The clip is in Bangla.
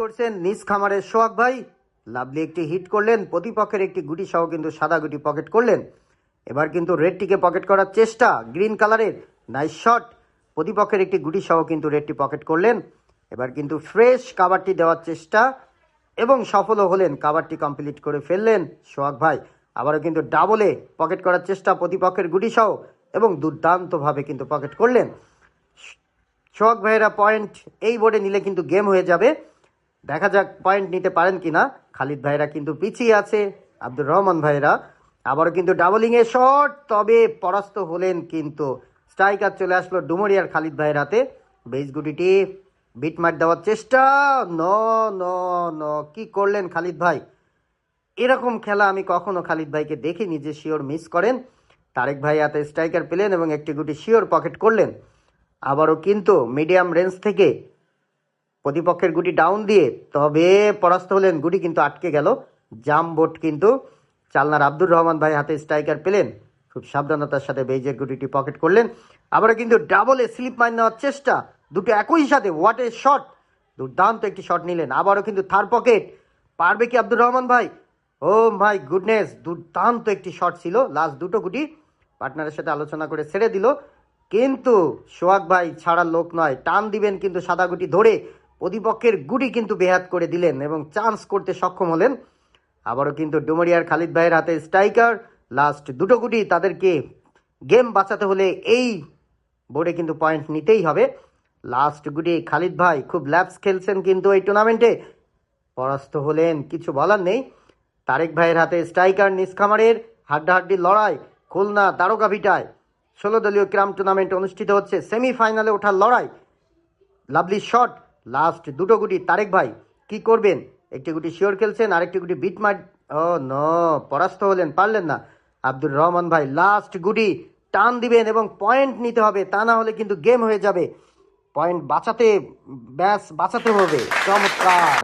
করছেন নিজ খামারের সোহাগ ভাই। লাভলি একটি হিট করলেন, প্রতিপক্ষের একটি গুটি সহ কিন্তু সাদা গুটি পকেট করলেন। এবার কিন্তু রেডটিকে পকেট করার চেষ্টা গ্রিন কালারের নাইস শট প্রতিপক্ষের একটি গুটি সহ কিন্তু রেডটি পকেট করলেন। এবার কিন্তু ফ্রেশ কাবারটি দেওয়ার চেষ্টা এবং সফলও হলেন কাবারটি কমপ্লিট করে ফেললেন সোহাগ ভাই। আবারও কিন্তু ডাবলে পকেট করার চেষ্টা প্রতিপক্ষের গুটি সহ এবং দুর্দান্তভাবে কিন্তু পকেট করলেন। সোহাগ ভাইয়েরা পয়েন্ট এই বোর্ডে নিলে কিন্তু গেম হয়ে যাবে। দেখা যাক পয়েন্ট নিতে পারেন কি না খালিদ ভাইরা কিন্তু পিছিয়ে আছে, আব্দুর রহমান ভাইরা। আবারও কিন্তু ডাবলিং এ শট তবে পরাস্ত হলেন কিন্তু স্ট্রাইকার চলে আসলো ডুমরিয়ার খালিদ ভাইয়ের হাতে। বেস গুটিটি বিট মার দেওয়ার চেষ্টা। ন ন ন কি করলেন খালিদ ভাই? এরকম খেলা আমি কখনো খালিদ ভাইকে দেখিনি যে শিওর মিস করেন। তারেক ভাই হাতে স্ট্রাইকার পেলেন এবং একটি গুটি শিওর পকেট করলেন। আবারও কিন্তু মিডিয়াম রেঞ্জ থেকে প্রতিপক্ষের গুটি ডাউন দিয়ে, তবে পরাস্ত হলেন, গুটি কিন্তু আটকে গেল। জাম বোট কিন্তু চালনার আব্দুর রহমান ভাই হাতে স্ট্রাইকার পেলেন। খুব সাবধানতার সাথে বেজের গুটিটি পকেট করলেন। আবারও কিন্তু ডাবলে স্লিপ মার নেওয়ার চেষ্টা। দুটো একই সাথে হোয়াট এ শট দুর্দান্ত একটি শট নিলেন। আবারও কিন্তু থার্ড পকেট পারবে কি আব্দুর রহমান ভাই? ও মাই গুডনেস দুর্দান্ত একটি শট ছিল। লাস্ট দুটো গুটি। পার্টনারের সাথে আলোচনা করে ছেড়ে দিল। কিন্তু সোহাগ ভাই ছাড়ার লোক নয়। টান দিবেন কিন্তু সাদা গুটি ধরে। প্রতিপক্ষের গুটি কিন্তু বেহাত করে দিলেন এবং চান্স করতে সক্ষম হলেন। আবারও কিন্তু ডুমরিয়ার খালিদ ভাইয়ের হাতে স্ট্রাইকার। লাস্ট দুটো গুটি তাদেরকে গেম বাঁচাতে হলে এই বোর্ডে কিন্তু পয়েন্ট নিতেই হবে। লাস্ট গুটি খালিদ ভাই খুব ল্যাপস খেলছেন কিন্তু এই টুর্নামেন্টে। পরাস্ত হলেন, কিছু বলার নেই। তারেক ভাইয়ের হাতে স্ট্রাইকার নিষ্কামারের হাড্ডাহাড্ডি লড়াই, খুলনা তারকা ভিটায়। ষোলো দলীয় ক্রাম টুর্নামেন্ট অনুষ্ঠিত হচ্ছে, সেমিফাইনালে ওঠার লড়াই। লাভলি শট লাস্ট দুটো গুটি। তারেক ভাই, কি করবেন? একটি গুটি শিওর খেলছেন, আরেকটি গুটি বিট মার ও ন পরাস্ত হলেন, পারলেন না। আব্দুর রহমান ভাই লাস্ট গুটি, টান দিবেন এবং পয়েন্ট নিতে হবে, তা না হলে কিন্তু গেম হয়ে যাবে। পয়েন্ট বাঁচাতে, ব্যাস বাঁচাতে হবে। চমৎকার।